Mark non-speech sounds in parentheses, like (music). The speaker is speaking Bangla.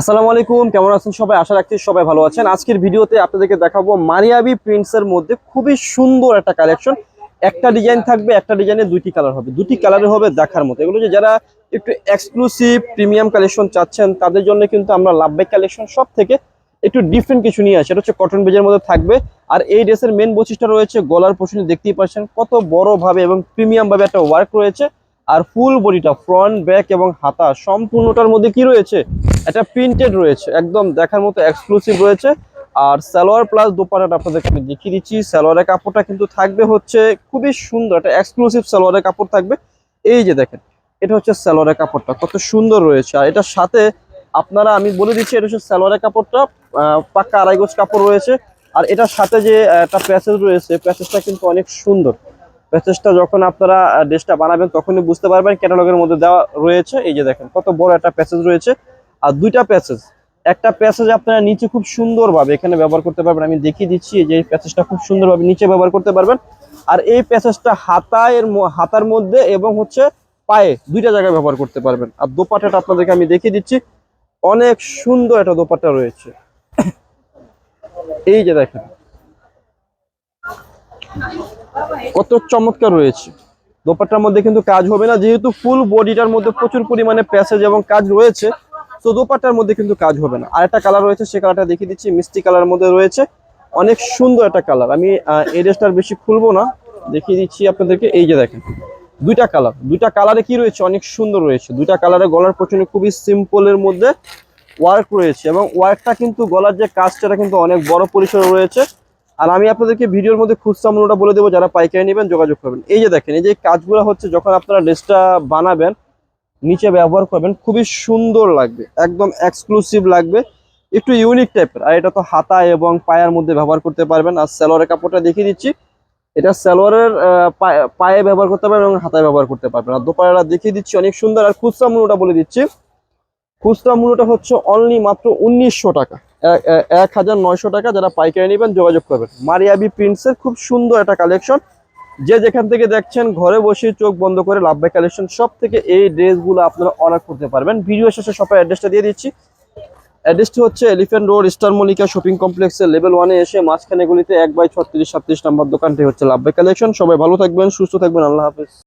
আসসালামু আলাইকুম, কেমন আছেন সবাই? আশা রাখছি সবাই ভালো আছেন। আজকের ভিডিওতে আপনাদেরকে দেখাবো মারিয়াবি প্রিন্টসের মধ্যে খুবই সুন্দর একটা কালেকশন। একটা ডিজাইন থাকবে, একটা ডিজাইনে দুইটি কালার হবে। দুটি কালারে হবে দেখার মতো। এগুলো যে যারা একটু এক্সক্লুসিভ প্রিমিয়াম কালেকশন চাচ্ছেন, তাদের জন্য কিন্তু আমরা লাভবাই কালেকশন সব থেকে একটু ডিফারেন্ট কিছু নিয়ে আসি। এটা হচ্ছে কটন বেজের মধ্যে থাকবে। আর এই ড্রেসের মেন বৈশিষ্ট্য রয়েছে, গলার পোষণে দেখতেই পাচ্ছেন কত বড় ভাবে এবং প্রিমিয়াম ভাবে একটা ওয়ার্ক রয়েছে। আর ফুল বডিটা ফ্রন্ট ব্যাক এবং হাতা, সম্পূর্ণটার মধ্যে কি রয়েছে? এটা প্রিন্টেড রয়েছে, একদম দেখার মতো এক্সক্লুসিভ রয়েছে। আর সালোয়ার প্লাস দোপাটাটা আপনাদেরকে আমি দেখিয়ে দিচ্ছি। সালোয়ারের কাপড়টা কিন্তু থাকবে হচ্ছে খুবই সুন্দর, একটা এক্সক্লুসিভ সালোয়ারের কাপড় থাকবে। এই যে দেখেন, এটা হচ্ছে সালোয়ারের কাপড়টা, কত সুন্দর রয়েছে। আর এটার সাথে আপনারা, আমি বলে দিচ্ছি, এটা হচ্ছে সালোয়ারের কাপড়টা পাক্কা আড়াই গজ কাপড় রয়েছে। আর এটার সাথে যে, একটা প্যাসেজ রয়েছে প্যাসেজটা কিন্তু অনেক সুন্দর। প্যাসেজটা যখন আপনারা ড্রেসটা বানাবেন, তখনই বুঝতে পারবেন ক্যাটালগের মধ্যে দেওয়া রয়েছে। এই যে দেখেন, কত বড় একটা প্যাসেজ রয়েছে। আর দুইটা প্যাসেজ একটা প্যাসেজ আপনারা নিচে খুব সুন্দরভাবে এখানে ব্যবহার করতে পারবেন। আমি দেখিয়ে দিচ্ছি যে এই প্যাসেজটা খুব সুন্দরভাবে নিচে ব্যবহার করতে পারবেন। আর এই প্যাসেজটা হাতায়ের হাতার মধ্যে এবং হচ্ছে পায়ে দুইটা জায়গায় ব্যবহার করতে পারবেন। আর দোপাটাটা আপনাদেরকে আমি দেখিয়ে দিচ্ছি। অনেক সুন্দর একটা দোপাট্টা রয়েছে। (coughs) এই যে দেখেন। কত চমৎকার রয়েছে। দোপাট্টার মধ্যে কিন্তু কাজ হবে না, যেহেতু ফুল বডিটার মধ্যে প্রচুর পরিমাণে প্যাসেজ এবং কাজ রয়েছে, তো দোপাট্টার মধ্যে কিন্তু কাজ হবে না। আর একটা কালার রয়েছে, সে কালারটা দেখিয়ে দিচ্ছি, মিষ্টি কালার মধ্যে রয়েছে। অনেক সুন্দর একটা কালার আমি এই ড্রেসটার বেশি খুলবো না, দেখিয়ে দিচ্ছি আপনাদেরকে, এই যে দেখেন, দুইটা কালার দুইটা কালারে কি রয়েছে? অনেক সুন্দর রয়েছে। দুইটা কালারে গলার পছনে খুবই সিম্পলের মধ্যে ওয়ার্ক রয়েছে এবং ওয়ার্কটা কিন্তু গলার যে কাজটা কিন্তু অনেক বড় পরিসরে রয়েছে। আর আমি আপনাদেরকে ভিডিওর মধ্যে খুচরা মূল্যটা বলে দেবো যারা পাইকারি নেবেন যোগাযোগ করবেন। এই যে দেখেন এই যে কাজগুলো হচ্ছে যখন আপনারা ড্রেসটা বানাবেন নিচে ব্যবহার করবেন খুবই সুন্দর লাগবে একদম এক্সক্লুসিভ লাগবে একটু ইউনিক টাইপের আর এটা তো হাতা এবং পায়ের মধ্যে ব্যবহার করতে পারবেন। আর সালোয়ারের কাপড়টা দেখিয়ে দিচ্ছি। এটা সালোয়ারের আহ, পায়ে- ব্যবহার করতে পারবেন এবং হাতায় ব্যবহার করতে পারবেন। আর দোপাড়া দেখিয়ে দিচ্ছি অনেক সুন্দর। আর খুচরা মূল্যটা বলে দিচ্ছি। খুচরা মূল্যটা হচ্ছে অনলি মাত্র উনিশশো টাকা। এক- হাজার নয়শো টাকা যারা পাইকারি নেবেন যোগাযোগ করবেন। মারিয়াবি প্রিন্টসের খুব সুন্দর একটা কালেকশন। যে যেখান থেকে দেখছেন ঘরে বসে চোখ বন্ধ করে লাভবাই কালেকশন সব থেকে এই ড্রেসগুলো আপনারা অর্ডার করতে পারবেন। ভিডিও শেষে সবাই অ্যাড্রেসটা দিয়ে দিচ্ছি। অ্যাড্রেসটি হচ্ছে elephant road star Mallika shopping কমপ্লেক্সের লেভেল ওয়ানে এসে মাঝখানে গুলিতে এক বাই ছত্রিশ সাতত্রিশ নম্বর দোকানটি হচ্ছে লাভবাই কালেকশন। সবাই ভালো থাকবেন, সুস্থ থাকবেন, আল্লাহ হাফেজ।